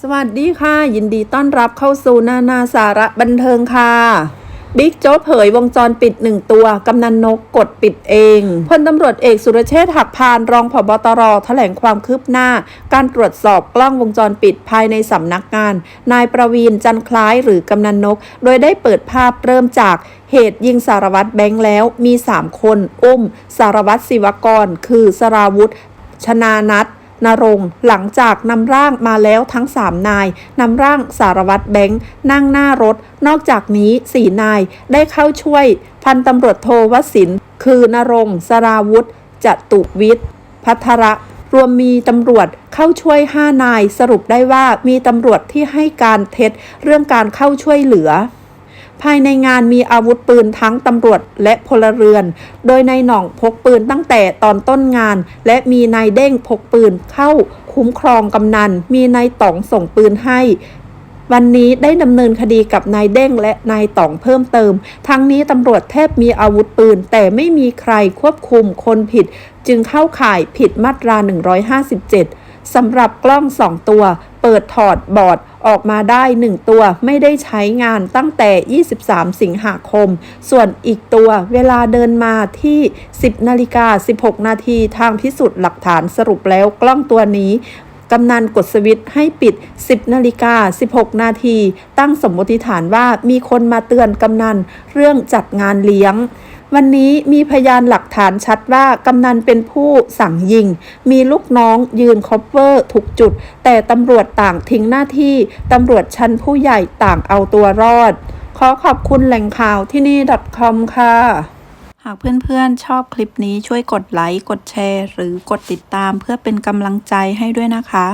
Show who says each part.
Speaker 1: สวัสดีค่ะ ยินดีต้อนรับเข้าสู่นานาสาระบันเทิงค่ะบิ๊กโจ๊กเผยวงจรปิดหนึ่งตัว กำนันนกกดปิดเองพลตำรวจเอกสุรเชษฐ์หักพานรองผบตรแถลงความคืบหน้า การตรวจสอบกล้องวงจรปิดภายในสำนักงาน นายประวีนจันคล้ายหรือกำนันนก โดยได้เปิดภาพเริ่มจากเหตุยิงสารวัตรแบงค์แล้วมี 3 คน อุ้ม สารวัตรศิวกร คือสราวุธ ชนานัท นรงหลังจากนำร่างมาแล้วทั้ง 3 นายนำร่างสารวัตรแบงค์นั่งหน้ารถ นอกจากนี้4นายได้เข้าช่วย พันตำรวจโทวสินคือนรงสราวุธจตุวิทย์พัทระรวมมีตำรวจเข้าช่วย 5 นาย สรุปได้ว่ามีตำรวจที่ให้การเท็จเรื่องการเข้าช่วยเหลือ ภายในงานมีอาวุธปืนทั้งตำรวจและพลเรือน โดยนายหน่องพกปืนตั้งแต่ตอนต้นงาน และมีนายเด้งพกปืนเข้าคุ้มครองกำนัน มีนายต๋องส่งปืนให้ วันนี้ได้ดำเนินคดีกับนายเด้งและนายต๋องเพิ่มเติม ทั้งนี้ตำรวจแทบมีอาวุธปืน แต่ไม่มีใครควบคุมคนผิด จึงเข้าข่ายผิดมาตรา 157สำหรับกล้อง2ตัว เปิดถอดบอร์ด ออกมาได้ 1 ตัวไม่ได้ใช้งานตั้งแต่ 23 สิงหาคม ส่วนอีกตัวเวลาเดินมาที่ 10นาฬิกา16 นาทีทางพิสูจน์หลักฐานสรุปแล้วกล้องตัวนี้กำนันกดสวิตช์ให้ปิด 10นาฬิกา16 นาที ตั้งสมมติฐานว่ามีคนมาเตือนกำนันเรื่องจัดงานเลี้ยง วันนี้มีพยานหลักฐานชัดว่ากำนันเป็นผู้สั่งยิง มีลูกน้องยืนคอปเวอร์ทุกจุด แต่ตำรวจต่างทิ้งหน้าที่ตำรวจชั้นผู้ใหญ่ต่างเอาตัวรอด ขอขอบคุณแหล่งข่าวที่นี่ .com ค่ะ หากเพื่อนๆชอบคลิปนี้ช่วยกดไลค์ กดแชร์ หรือกดติดตามเพื่อเป็นกำลังใจให้ด้วยนะคะ